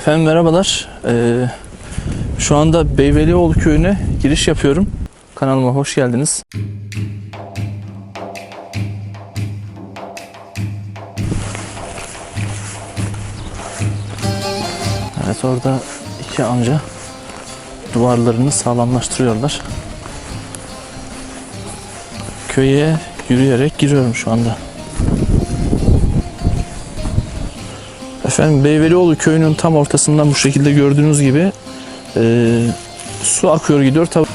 Efendim merhabalar. Ee, şu anda Beyvelioğlu köyüne giriş yapıyorum. Kanalıma hoş geldiniz. Evet orada iki amca duvarlarını sağlamlaştırıyorlar. Köye yürüyerek giriyorum şu anda. Efendim Beyvelioğlu köyünün tam ortasından bu şekilde gördüğünüz gibi e, su akıyor gidiyor. Tabi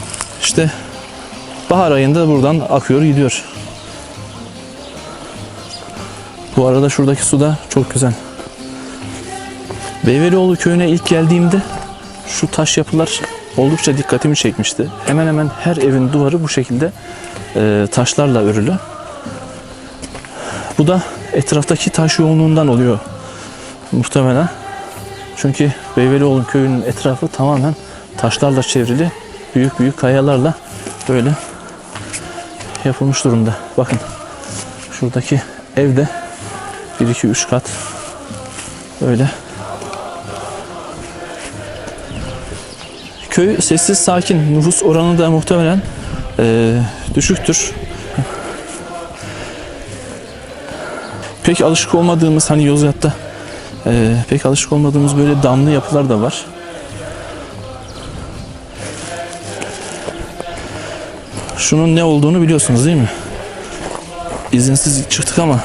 işte bahar ayında buradan akıyor gidiyor. Bu arada şuradaki su da çok güzel. Beyvelioğlu köyüne ilk geldiğimde şu taş yapılar oldukça dikkatimi çekmişti. Hemen hemen her evin duvarı bu şekilde e, taşlarla örülü. Bu da etraftaki taş yoğunluğundan oluyor muhtemelen. Çünkü Beyvelioğlu köyünün etrafı tamamen taşlarla çevrili. Büyük büyük kayalarla böyle yapılmış durumda. Bakın şuradaki evde 1 2 3 kat öyle. Köy sessiz sakin. Nüfus oranı da muhtemelen eee, düşüktür. Pek alışık olmadığımız hani Yozgat'ta ee, pek alışık olmadığımız böyle damlı yapılar da var. Şunun ne olduğunu biliyorsunuz değil mi? İzinsiz çıktık ama.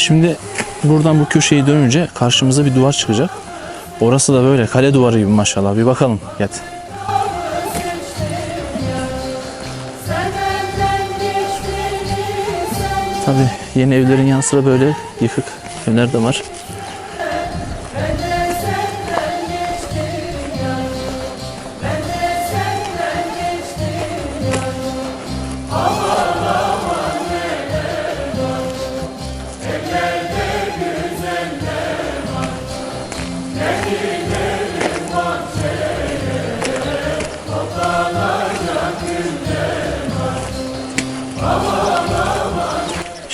Şimdi buradan bu köşeyi dönünce karşımıza bir duvar çıkacak. Orası da böyle kale duvarı gibi maşallah. Bir bakalım. Sen Tabii yeni evlerin yanı sıra böyle yıkık evler de var.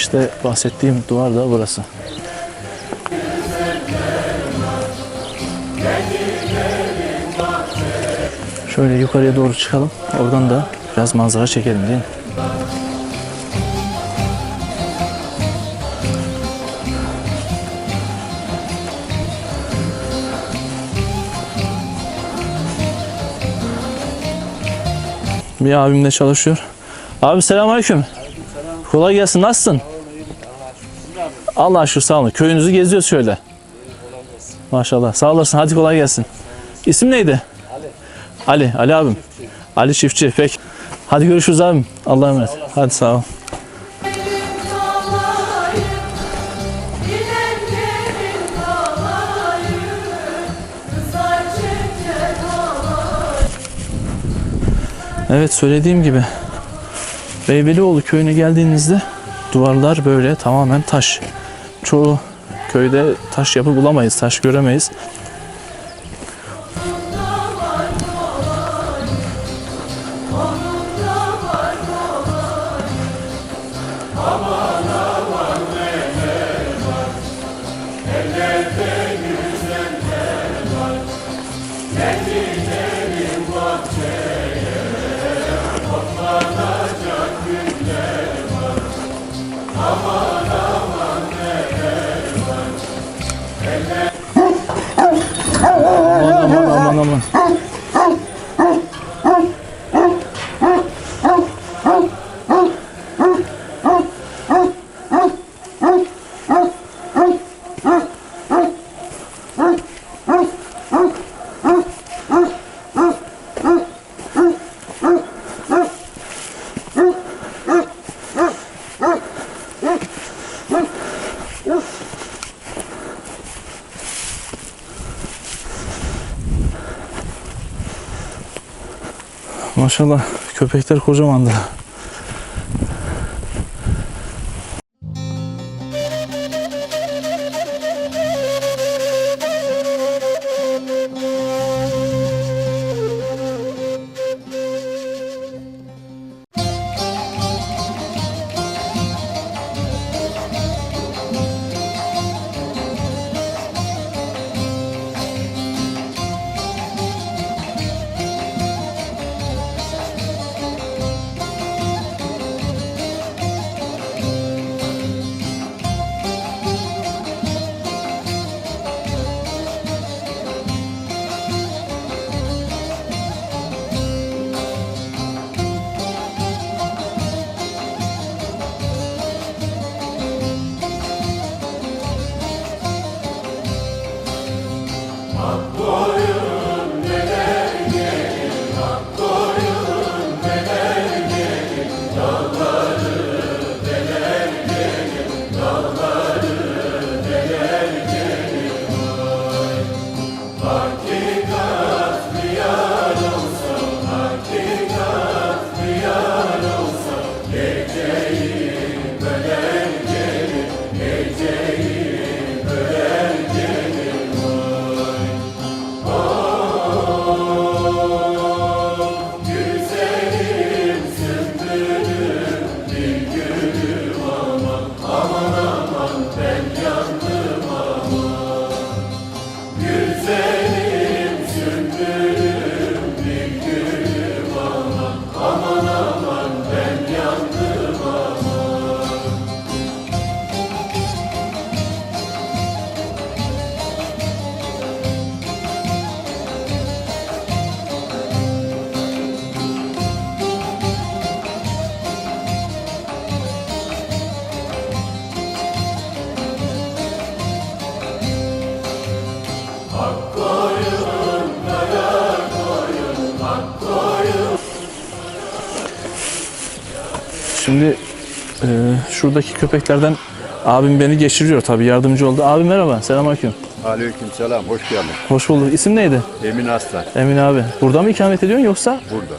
İşte bahsettiğim duvar da burası. Şöyle yukarıya doğru çıkalım. Oradan da biraz manzara çekelim değil mi? Bir abim de çalışıyor. Abi selamünaleyküm. Kolay gelsin. Nasılsın? Allah şükür sağ. Köyünüzü geziyoruz şöyle. Maşallah. Sağ olasın. Hadi kolay gelsin. İsim neydi? Ali. Ali. Ali abim. Ali Çiftçi. Pek. Hadi görüşürüz abim. Allah'a emanet. Hadi sağ ol. Evet söylediğim gibi Beybelioğlu köyüne geldiğinizde duvarlar böyle tamamen taş. Çoğu köyde taş yapı bulamayız, taş göremeyiz. one. Maşallah köpekler kocamandı. Şimdi e, şuradaki köpeklerden abim beni geçiriyor tabii yardımcı oldu. Abi merhaba, selamünaleyküm. Aleyküm selam, hoş geldin. Hoş bulduk. İsim neydi? Emin Aslan, Emin abi. Burada mı ikamet ediyorsun yoksa burada,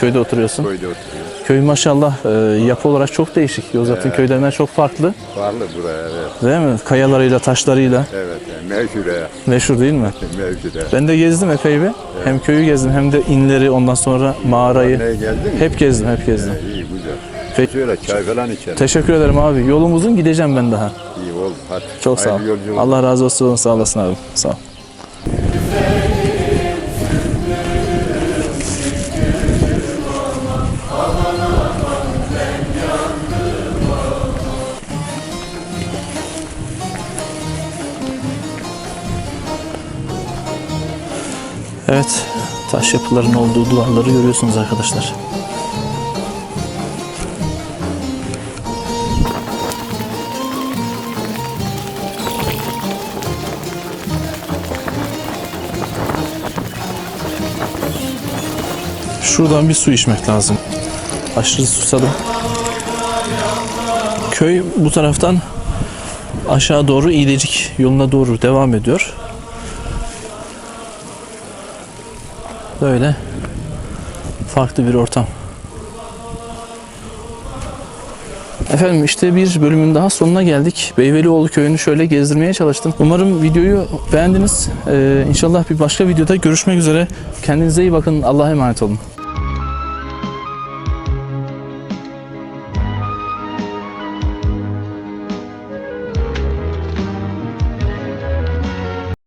köyde oturuyorsun? köyde oturuyoruz. Köy maşallah e, yapı olarak çok değişik. Yozgat'ın köylerinden çok farklı. Varlı buraya, evet. Değil mi? Kayalarıyla, taşlarıyla. Evet, mevcure, Meşhur değil mi? mevcure. Ben de gezdim epey bir. Hem köyü gezdim hem de inleri ondan sonra mağarayı. Ne geldin mi? Hep gezdim, hep gezdim. İyi, güzel. Peki. Şöyle çay falan içelim. Teşekkür ederim abi. Yolumuzun gideceğim ben daha. İyi oldu, hadi. Çok sağ ol. Hayırlı yolculuk. Allah razı olsun. Sağ olasın abi. Sağ ol. Evet, taş yapıların olduğu duvarları görüyorsunuz arkadaşlar. Şuradan bir su içmek lazım. Aşırı susadım. Köy bu taraftan aşağı doğru İyilecik yoluna doğru devam ediyor. Böyle farklı bir ortam. Efendim işte bir bölümün daha sonuna geldik. Beyvelioğlu köyünü şöyle gezdirmeye çalıştım. Umarım videoyu beğendiniz. Ee, inşallah bir başka videoda görüşmek üzere. Kendinize iyi bakın. Allah'a emanet olun.